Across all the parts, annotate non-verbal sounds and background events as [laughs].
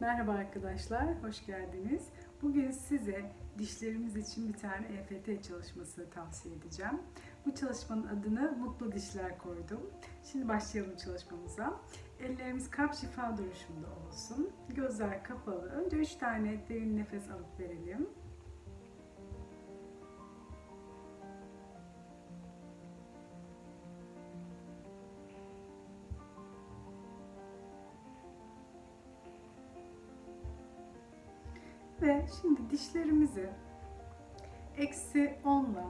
Merhaba arkadaşlar, hoş geldiniz. Bugün size dişlerimiz için bir tane EFT çalışması tavsiye edeceğim. Bu çalışmanın adını Mutlu Dişler koydum. Şimdi başlayalım çalışmamıza. Ellerimiz kalp şifa duruşunda olsun. Gözler kapalı. Önce 3 tane derin nefes alıp verelim. Ve şimdi dişlerimizi eksi 10 ile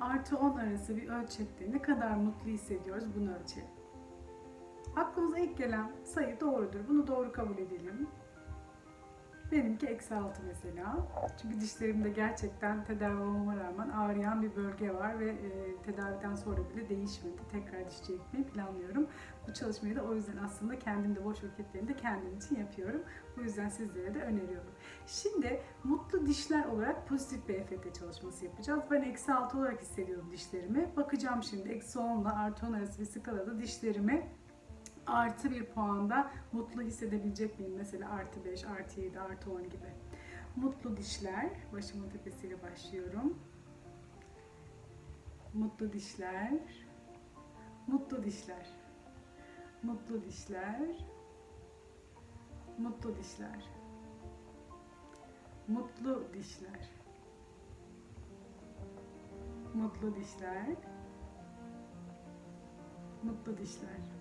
artı 10 arası bir ölçekte ne kadar mutlu hissediyoruz bunu ölçelim. Aklımıza ilk gelen sayı doğrudur. Bunu doğru kabul edelim. Benimki eksi 6 mesela. Çünkü dişlerimde gerçekten tedavi olmama rağmen ağrıyan bir bölge var ve e, tedaviden sonra bile değişmedi. Tekrar dişçiye gitmeyi planlıyorum. Bu çalışmayı da o yüzden aslında kendim de boş vakitlerimde kendim için yapıyorum. Bu yüzden sizlere de öneriyorum. Şimdi mutlu dişler olarak pozitif bir EFT çalışması yapacağız. Ben eksi 6 olarak hissediyorum dişlerimi. Bakacağım şimdi eksi 10 ile artı 10 arası bir skalada dişlerimi artı bir puanda mutlu hissedebilecek miyim? Mesela artı 5, artı 7, artı 10 gibi. Mutlu dişler. Başımın tepesiyle başlıyorum. Mutlu dişler. Mutlu dişler. Mutlu dişler. Mutlu dişler. Mutlu dişler. Mutlu dişler. Mutlu dişler.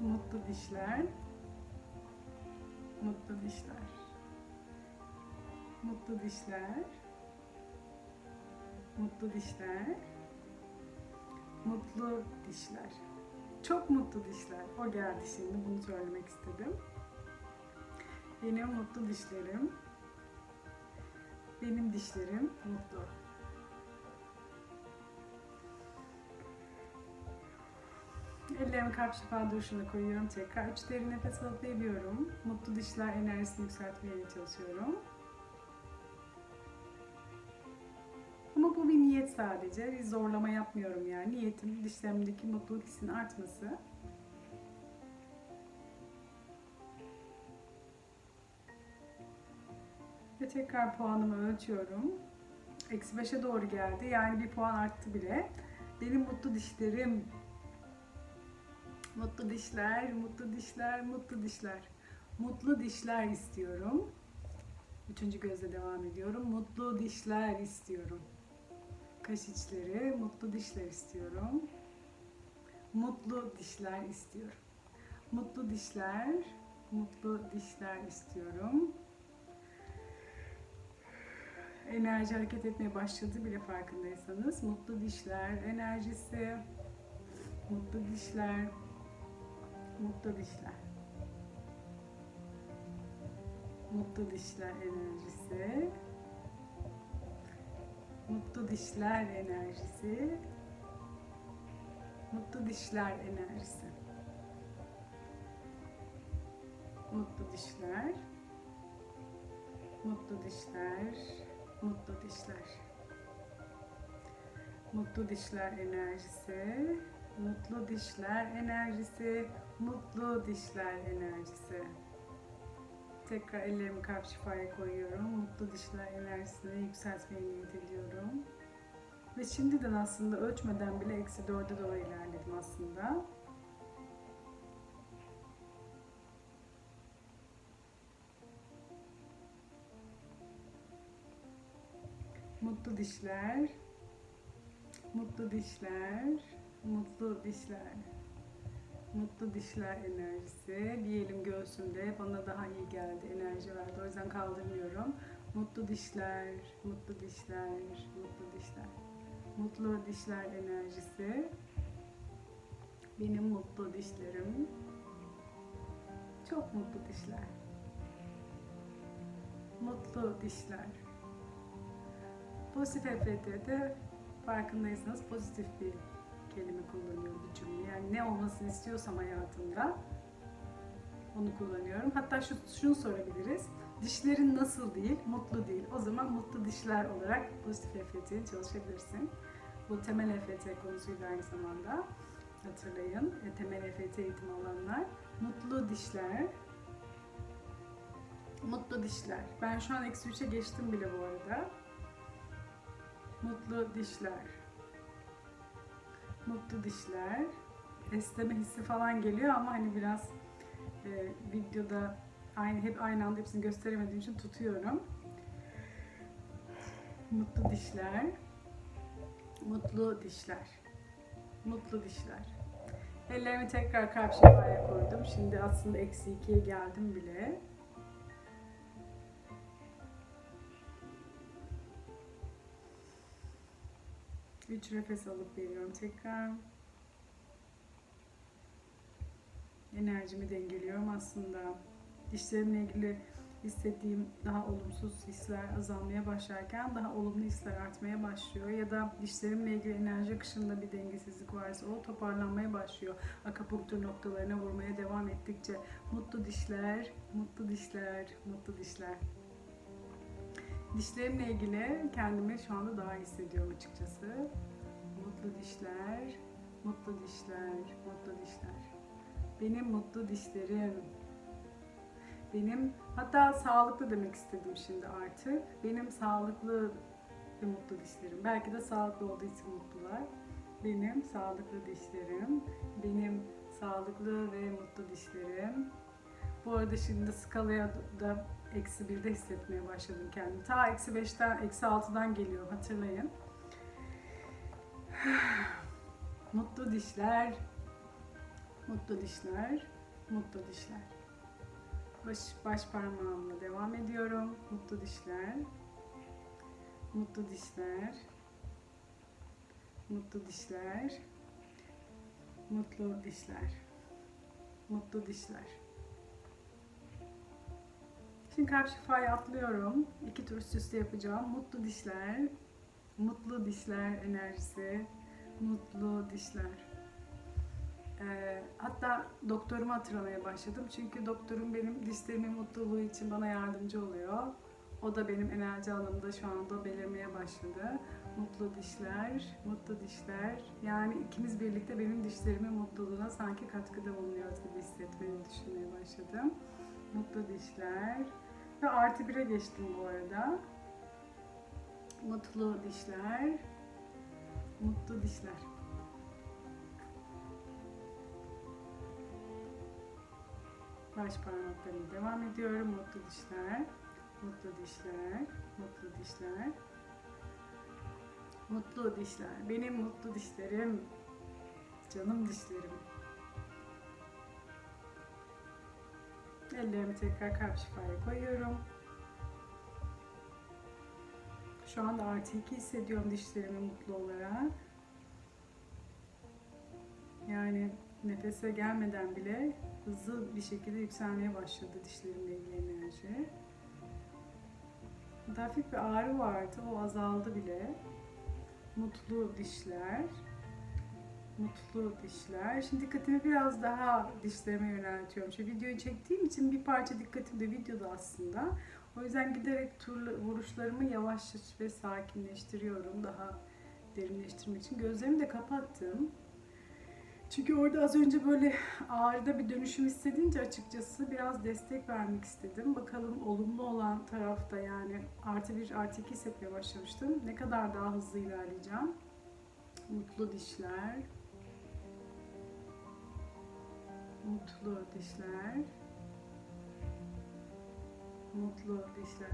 Mutlu dişler. Mutlu dişler. Mutlu dişler. Mutlu dişler. Mutlu dişler. Çok mutlu dişler. O geldi şimdi. Bunu söylemek istedim. Benim mutlu dişlerim. Benim dişlerim mutlu. Ellerimi kalp şifa duruşuna koyuyorum tekrar. Üç derin nefes alıp veriyorum. Mutlu dişler enerjisini yükseltmeye çalışıyorum. Ama bu bir niyet sadece. Bir zorlama yapmıyorum yani. Niyetim dişlerimdeki mutluluk hissinin artması. Ve tekrar puanımı ölçüyorum. Eksi 5'e doğru geldi. Yani bir puan arttı bile. Benim mutlu dişlerim Mutlu dişler, mutlu dişler, mutlu dişler. Mutlu dişler istiyorum. Üçüncü gözle devam ediyorum. Mutlu dişler istiyorum. Kaş içleri, mutlu dişler istiyorum. Mutlu dişler istiyorum. Mutlu dişler, mutlu dişler istiyorum. Enerji hareket etmeye başladı bile farkındaysanız. Mutlu dişler enerjisi, mutlu dişler, Mutlu dişler. Mutlu dişler enerjisi. Mutlu dişler enerjisi. Mutlu dişler enerjisi. Mutlu dişler. Mutlu dişler. Mutlu dişler. Mutlu dişler enerjisi. Mutlu dişler enerjisi, mutlu dişler enerjisi. Tekrar ellerimi kalp şifaya koyuyorum. Mutlu dişler enerjisini yükseltmeye niyet ediyorum. Ve şimdiden aslında ölçmeden bile eksi dörde doğru ilerledim aslında. Mutlu dişler, mutlu dişler, Mutlu dişler. Mutlu dişler enerjisi. Diyelim göğsümde bana daha iyi geldi, enerji verdi. O yüzden kaldırmıyorum. Mutlu dişler, mutlu dişler, mutlu dişler. Mutlu dişler enerjisi. Benim mutlu dişlerim. Çok mutlu dişler. Mutlu dişler. Pozitif EFT'de farkındaysanız pozitif bir kelime kullanıyorum bu cümle. Yani ne olmasını istiyorsam hayatımda onu kullanıyorum. Hatta şu, şunu sorabiliriz. Dişlerin nasıl değil, mutlu değil. O zaman mutlu dişler olarak pozitif EFT'yi çalışabilirsin. Bu temel EFT konusuydu aynı zamanda. Hatırlayın. E, temel EFT eğitimi alanlar Mutlu dişler. Mutlu dişler. Ben şu an eksi 3'e geçtim bile bu arada. Mutlu dişler. Mutlu dişler. Esneme hissi falan geliyor ama hani biraz e, videoda aynı hep aynı anda hepsini gösteremediğim için tutuyorum. Mutlu dişler. Mutlu dişler. Mutlu dişler. Ellerimi tekrar şifaya koydum. Şimdi aslında eksi ikiye geldim bile. Üç nefes alıp veriyorum tekrar. Enerjimi dengeliyorum aslında. Dişlerimle ilgili hissettiğim daha olumsuz hisler azalmaya başlarken daha olumlu hisler artmaya başlıyor ya da dişlerimle ilgili enerji akışında bir dengesizlik varsa o toparlanmaya başlıyor. Akupunktur noktalarına vurmaya devam ettikçe mutlu dişler, mutlu dişler, mutlu dişler. Dişlerimle ilgili kendimi şu anda daha iyi hissediyorum açıkçası. Mutlu dişler, mutlu dişler, mutlu dişler. Benim mutlu dişlerim. Benim hatta sağlıklı demek istedim şimdi artık. Benim sağlıklı ve mutlu dişlerim. Belki de sağlıklı olduğu için mutlular. Benim sağlıklı dişlerim. Benim sağlıklı ve mutlu dişlerim. Bu arada şimdi skalaya da eksi birde hissetmeye başladım kendimi. Ta eksi beşten, eksi altıdan geliyorum hatırlayın. [sighs] Mutlu dişler, mutlu dişler, mutlu dişler. Baş, baş parmağımla devam ediyorum. Mutlu dişler, mutlu dişler, mutlu dişler, mutlu dişler, mutlu dişler. Şimdi kalp şifayı atlıyorum. İki tur üst üste yapacağım. Mutlu dişler, mutlu dişler enerjisi, mutlu dişler. Ee, hatta doktorumu hatırlamaya başladım. Çünkü doktorum benim dişlerimin mutluluğu için bana yardımcı oluyor. O da benim enerji alanımda şu anda belirmeye başladı. Mutlu dişler, mutlu dişler. Yani ikimiz birlikte benim dişlerimin mutluluğuna sanki katkıda bulunuyoruz gibi hissetmeyi düşünmeye başladım. Mutlu dişler. Ve artı bire geçtim bu arada. Mutlu dişler. Mutlu dişler. Baş parmaklarına devam ediyorum. Mutlu dişler. Mutlu dişler. Mutlu dişler. Mutlu dişler. Benim mutlu dişlerim. Canım dişlerim. Ellerimi tekrar kalp şifaya koyuyorum. Şu anda artı 2 hissediyorum dişlerimi mutlu olarak. Yani nefese gelmeden bile hızlı bir şekilde yükselmeye başladı dişlerimle ilgili enerji. Hafif bir ağrı vardı, o azaldı bile. Mutlu dişler. Mutlu dişler. Şimdi dikkatimi biraz daha dişlerime yöneltiyorum. Şu videoyu çektiğim için bir parça dikkatim de videoda aslında. O yüzden giderek turlu vuruşlarımı yavaş ve sakinleştiriyorum. Daha derinleştirmek için. Gözlerimi de kapattım. Çünkü orada az önce böyle ağrıda bir dönüşüm hissedince açıkçası biraz destek vermek istedim. Bakalım olumlu olan tarafta yani artı bir artı iki hissetmeye başlamıştım. Ne kadar daha hızlı ilerleyeceğim. Mutlu dişler. Mutlu dişler. Mutlu dişler.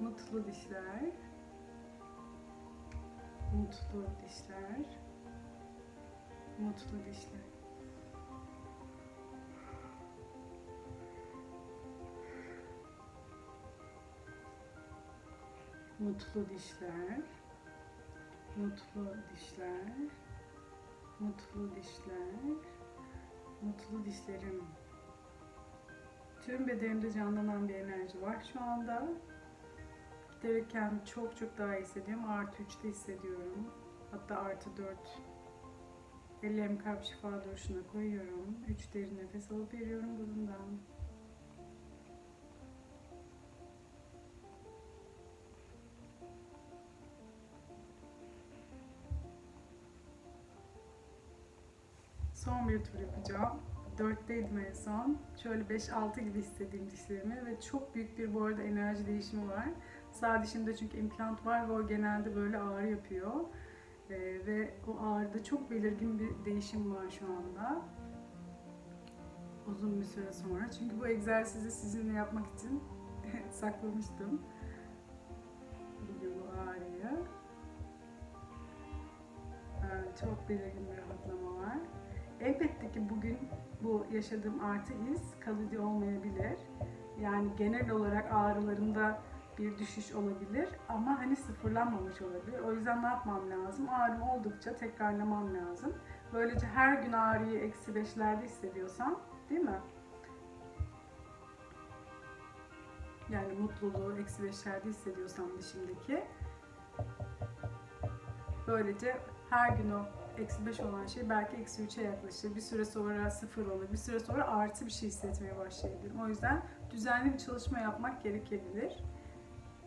Mutlu dişler. Mutlu dişler. Mutlu dişler. Mutlu dişler. Mutlu dişler. Mutlu dişler. Mutlu dişlerim. Tüm bedenimde canlanan bir enerji var şu anda. Giderek kendimi çok çok daha iyi hissediyorum. Artı 3'te hissediyorum. Hatta artı 4. Ellerimi kalp şifa duruşuna koyuyorum. 3 derin nefes alıp veriyorum burundan. Son bir tur yapacağım. 4'teydim en son. Şöyle 5-6 gibi istediğim dişlerimi ve çok büyük bir bu arada enerji değişimi var. Sağ dişimde çünkü implant var ve o genelde böyle ağrı yapıyor. Ee, ve o ağrıda çok belirgin bir değişim var şu anda. Uzun bir süre sonra. Çünkü bu egzersizi sizinle yapmak için [laughs] saklamıştım. Bugün bu ağrıyı. Evet, çok belirgin bir rahatlama var. Elbette ki bugün bu yaşadığım artı iz kalıcı olmayabilir. Yani genel olarak ağrılarımda bir düşüş olabilir ama hani sıfırlanmamış olabilir. O yüzden ne yapmam lazım? Ağrım oldukça tekrarlamam lazım. Böylece her gün ağrıyı eksi beşlerde hissediyorsam değil mi? Yani mutluluğu eksi beşlerde hissediyorsam dişimdeki böylece her gün o eksi 5 olan şey belki eksi 3'e yaklaşır. Bir süre sonra sıfır olur. Bir süre sonra artı bir şey hissetmeye başlayabilirim. O yüzden düzenli bir çalışma yapmak gerekebilir.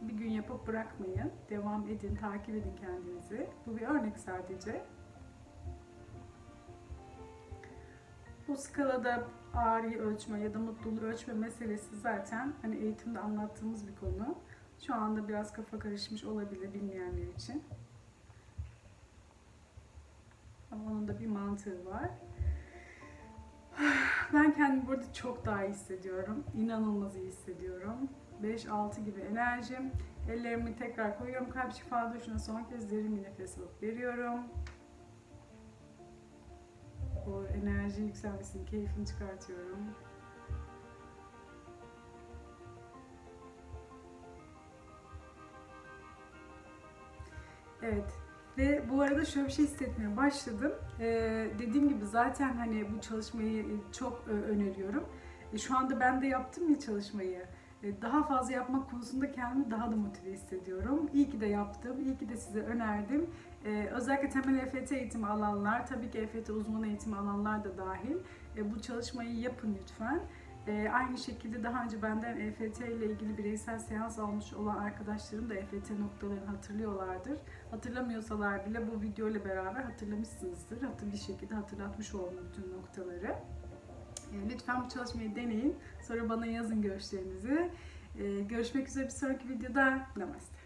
Bir gün yapıp bırakmayın. Devam edin, takip edin kendinizi. Bu bir örnek sadece. Bu skalada ağrıyı ölçme ya da mutluluğu ölçme meselesi zaten hani eğitimde anlattığımız bir konu. Şu anda biraz kafa karışmış olabilir bilmeyenler için. Ama onun da bir mantığı var. Ben kendimi burada çok daha iyi hissediyorum. İnanılmaz iyi hissediyorum. 5-6 gibi enerjim. Ellerimi tekrar koyuyorum. Kalp şifa duşuna son kez derin bir nefes alıp veriyorum. O enerji yükselmesinin keyfini çıkartıyorum. Evet. Ve bu arada şöyle bir şey hissetmeye başladım. Ee, dediğim gibi zaten hani bu çalışmayı çok e, öneriyorum. E, şu anda ben de yaptım ya çalışmayı. E, daha fazla yapmak konusunda kendimi daha da motive hissediyorum. İyi ki de yaptım, iyi ki de size önerdim. E, özellikle temel EFT eğitimi alanlar, tabii ki EFT uzman eğitimi alanlar da dahil. E, bu çalışmayı yapın lütfen. E, aynı şekilde daha önce benden EFT ile ilgili bireysel seans almış olan arkadaşlarım da EFT noktalarını hatırlıyorlardır. Hatırlamıyorsalar bile bu video ile beraber hatırlamışsınızdır. Hatır bir şekilde hatırlatmış oldum bütün noktaları. E, lütfen bu çalışmayı deneyin. Sonra bana yazın görüşlerinizi. E, görüşmek üzere bir sonraki videoda. Namaste.